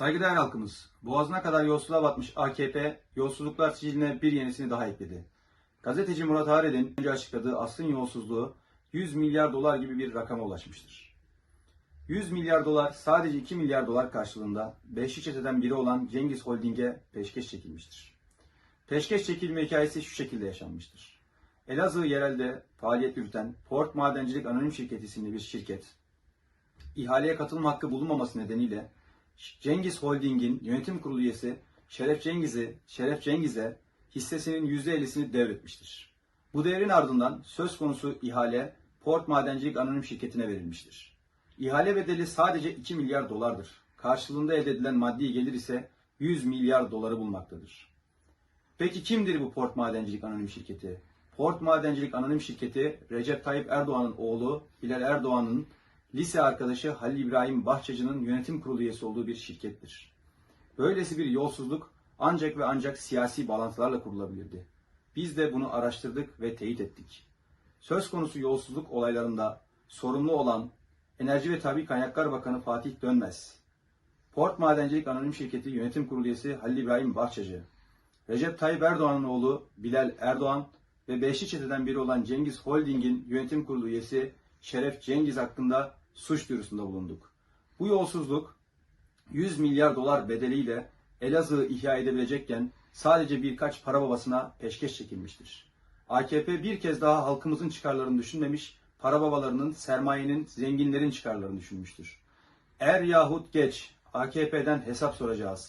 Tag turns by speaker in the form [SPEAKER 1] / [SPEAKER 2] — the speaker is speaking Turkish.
[SPEAKER 1] Saygıdeğer halkımız, boğazına kadar yolsuzluğa batmış AKP, yolsuzluklar siciline bir yenisini daha ekledi. Gazeteci Murat Arel'in önce açıkladığı aslın yolsuzluğu 100 milyar dolar gibi bir rakama ulaşmıştır. 100 milyar dolar sadece 2 milyar dolar karşılığında beşli çeteden biri olan Cengiz Holding'e peşkeş çekilmiştir. Peşkeş çekilme hikayesi şu şekilde yaşanmıştır. Elazığ yerelde faaliyet yürüten Port Madencilik Anonim Şirketi isimli bir şirket, ihaleye katılma hakkı bulunmaması nedeniyle Cengiz Holding'in yönetim kurulu üyesi Şeref Cengiz'i Şeref Cengiz'e hissesinin %50'sini devretmiştir. Bu devrin ardından söz konusu ihale Port Madencilik Anonim Şirketi'ne verilmiştir. İhale bedeli sadece 2 milyar dolardır. Karşılığında elde edilen maddi gelir ise 100 milyar doları bulmaktadır. Peki kimdir bu Port Madencilik Anonim Şirketi? Port Madencilik Anonim Şirketi Recep Tayyip Erdoğan'ın oğlu Bilal Erdoğan'ın lise arkadaşı Halil İbrahim Bahçacı'nın yönetim kurulu üyesi olduğu bir şirkettir. Böylesi bir yolsuzluk ancak ve ancak siyasi bağlantılarla kurulabilirdi. Biz de bunu araştırdık ve teyit ettik. Söz konusu yolsuzluk olaylarında sorumlu olan Enerji ve Tabi Kaynaklar Bakanı Fatih Dönmez, Port Madencilik Anonim Şirketi Yönetim Kurulu üyesi Halil İbrahim Bahçacı, Recep Tayyip Erdoğan'ın oğlu Bilal Erdoğan ve Beşli Çete'den biri olan Cengiz Holding'in yönetim kurulu üyesi Şeref Cengiz hakkında suç duyurusunda bulunduk. Bu yolsuzluk 100 milyar dolar bedeliyle Elazığ'ı ihya edebilecekken sadece birkaç para babasına peşkeş çekilmiştir. AKP bir kez daha halkımızın çıkarlarını düşünmemiş, para babalarının, sermayenin, zenginlerin çıkarlarını düşünmüştür. Er yahut geç AKP'den hesap soracağız.